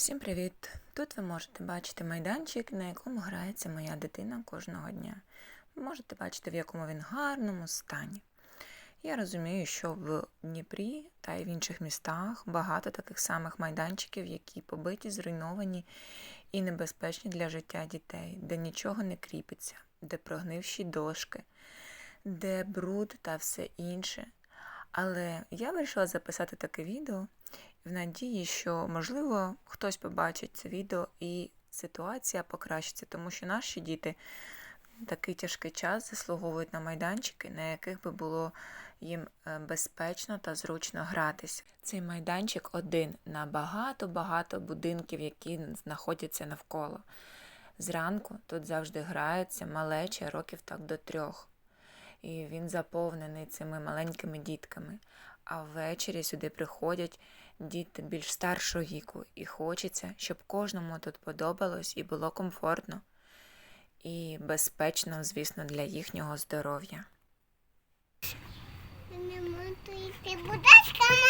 Всім привіт! Тут ви можете бачити майданчик, на якому грається моя дитина кожного дня. Ви можете бачити, в якому він гарному стані. Я розумію, що в Дніпрі та й в інших містах багато таких самих майданчиків, які побиті, зруйновані і небезпечні для життя дітей, де нічого не кріпиться, де прогнивші дошки, де бруд та все інше. Але я вирішила записати таке відео в надії, що можливо хтось побачить це відео і ситуація покращиться, тому що наші діти такий тяжкий час заслуговують на майданчики, на яких би було їм е, безпечно та зручно гратися. Цей майданчик один на багато-багато будинків, які знаходяться навколо. Зранку тут завжди граються малечі років так до трьох. І він заповнений цими маленькими дітками. А ввечері сюди приходять діти більш старшого віку, і хочеться, щоб кожному тут подобалось і було комфортно і безпечно, звісно, для їхнього здоров'я. Не будь ласка.